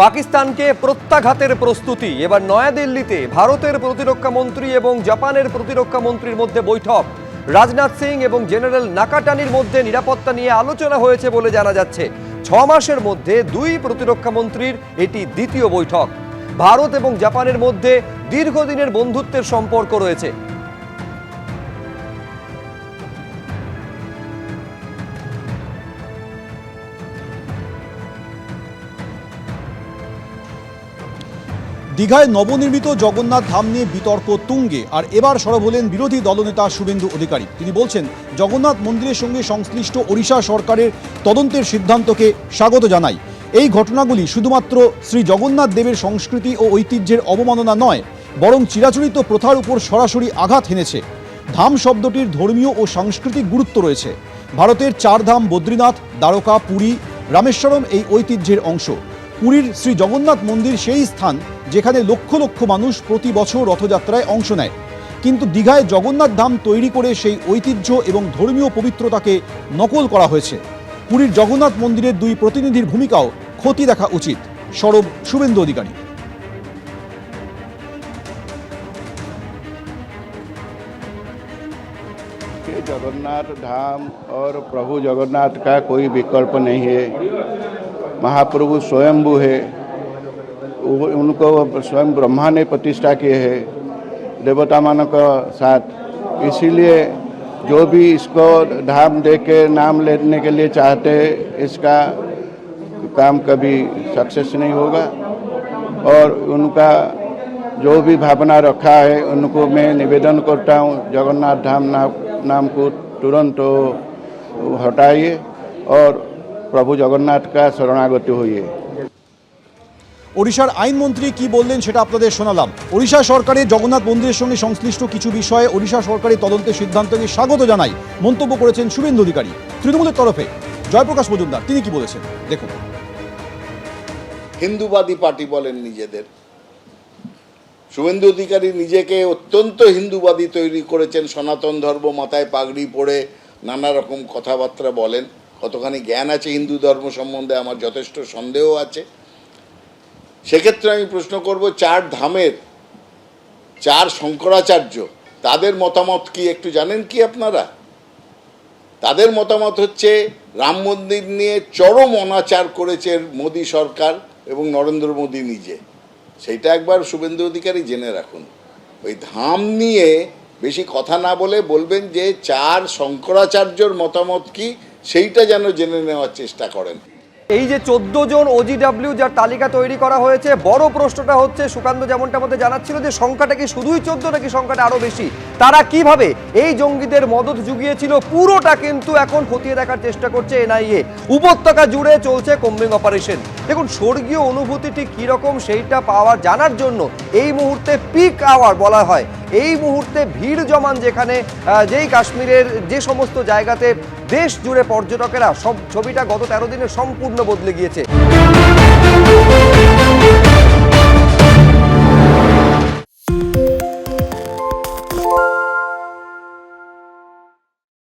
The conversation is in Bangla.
পাকিস্তানকে প্রত্যাঘাতের প্রস্তুতি। এবার নয়াদিল্লিতে ভারতের প্রতিরক্ষা মন্ত্রী এবং জাপানের প্রতিরক্ষা মন্ত্রীর মধ্যে বৈঠক। রাজনাথ সিং এবং জেনারেল নাকাটানির মধ্যে নিরাপত্তা নিয়ে আলোচনা হয়েছে বলে জানা যাচ্ছে। ছ মাসের মধ্যে দুই প্রতিরক্ষা মন্ত্রীর এটি দ্বিতীয় বৈঠক। ভারত এবং জাপানের মধ্যে দীর্ঘদিনের বন্ধুত্বের সম্পর্ক রয়েছে। দীঘায় নবনির্মিত জগন্নাথ ধাম নিয়ে বিতর্ক তুঙ্গে, আর এবার সরব হলেন বিরোধী দলনেতা শুভেন্দু অধিকারী। তিনি বলছেন, জগন্নাথ মন্দিরের সঙ্গে সংশ্লিষ্ট ওড়িশা সরকারের তদন্তের সিদ্ধান্তকে স্বাগত জানাই। এই ঘটনাগুলি শুধুমাত্র শ্রী জগন্নাথ দেবের সংস্কৃতি ও ঐতিহ্যের অবমাননা নয়, বরং চিরাচরিত প্রথার উপর সরাসরি আঘাত হেনেছে। ধাম শব্দটির ধর্মীয় ও সাংস্কৃতিক গুরুত্ব রয়েছে। ভারতের চার ধাম বদ্রীনাথ, দ্বারকা, পুরী, রামেশ্বরম এই ঐতিহ্যের অংশ। পুরীর শ্রী জগন্নাথ মন্দির সেই স্থান যেখানে লক্ষ লক্ষ মানুষ প্রতি বছর রথযাত্রায় অংশ নেয় কিন্তু দীঘায় জগন্নাথ ধাম তৈরি করে সেই ঐতিহ্য এবং ধর্মীয় পবিত্রতাকে নকল করা হয়েছে পুরীর জগন্নাথ মন্দিরের দুই প্রতিনিধির ভূমিকাও ক্ষতি দেখা উচিত সরব শুভেন্দু অধিকারী कि जगन्नाथ धाम और प्रभु जगन्नाथ का कोई विकल्प नहीं है महाप्रभु स्वयंभू है वो- उनको स्वयं ब्रह्मा ने प्रतिष्ठा किए है देवता मानव का साथ। इसीलिए जो भी इसको धाम दे के नाम लेने के लिए चाहते इसका काम कभी सक्सेस नहीं होगा। और उनका जो भी भावना रखा है, उनको मैं निवेदन करता हूँ, जगन्नाथ धाम नाम नाम को तुरंत हटाइए और प्रभु जगन्नाथ का शरणागति होइए। ওড়িশার আইনমন্ত্রী কি বললেন সেটা আপনাদের শোনালাম। ওড়িশা সরকারের জগন্নাথ মন্দিরের সঙ্গে সংশ্লিষ্ট কিছু বিষয়ে ওড়িশা সরকারের তদন্তের সিদ্ধান্তকে স্বাগত জানাই। মন্তব্য করেছেন শুভেন্দু অধিকারী। তৃণমূলের তরফে জয়প্রকাশ মজুমদার, তিনি কি বলেছেন? দেখুন। হিন্দুবাদী পার্টি বলেন নিজেদের। শুভেন্দু অধিকারী নিজেকে অত্যন্ত হিন্দুবাদী তৈরি করেছেন, সনাতন ধর্ম মাথায় পাগড়ি পরে নানা রকম কথাবার্তা বলেন। কতখানি জ্ঞান আছে হিন্দু ধর্ম সম্বন্ধে আমার যথেষ্ট সন্দেহ আছে। সেক্ষেত্রে আমি প্রশ্ন করব, চার ধামের, চার শঙ্করাচার্য, তাদের মতামত কি একটু জানেন কি আপনারা? তাদের মতামত হচ্ছে, রাম মন্দির নিয়ে চরম অনাচার করেছে মোদী সরকার এবং নরেন্দ্র মোদী নিজে। সেইটা একবার শুভেন্দু অধিকারী জেনে রাখুন। ওই ধাম নিয়ে বেশি কথা না বলে বলবেন যে, চার শঙ্করাচার্যর মতামত কি, সেইটা যেন জেনে নেওয়ার চেষ্টা করেন। এই যে চোদ্দ জন ওজিডাব্লিউ যার তালিকা তৈরি করা হয়েছে, বড় প্রশ্নটা হচ্ছে, সুকান্ত যেমনটা আমাদের জানাচ্ছিল যে সংখ্যাটা কি শুধুই চোদ্দ নাকি সংখ্যাটা আরও বেশি? তারা কীভাবে এই জঙ্গিদের মদত জুগিয়েছিল? পুরোটা কিন্তু এখন খতিয়ে দেখার চেষ্টা করছে এনআইএ। উপত্যকা জুড়ে চলছে কোম্বিং অপারেশন। দেখুন, স্বর্গীয় অনুভূতিটি কীরকম সেইটা পাওয়ার জানার জন্য এই মুহূর্তে পিক আওয়ার বলা হয়। এই মুহূর্তে ভিড় জমান যেখানে যেই কাশ্মীরের যে সমস্ত জায়গাতে দেশ জুড়ে পর্যটকেরা সব ছবিটা গত তেরো দিনে সম্পূর্ণ বদলে গিয়েছে।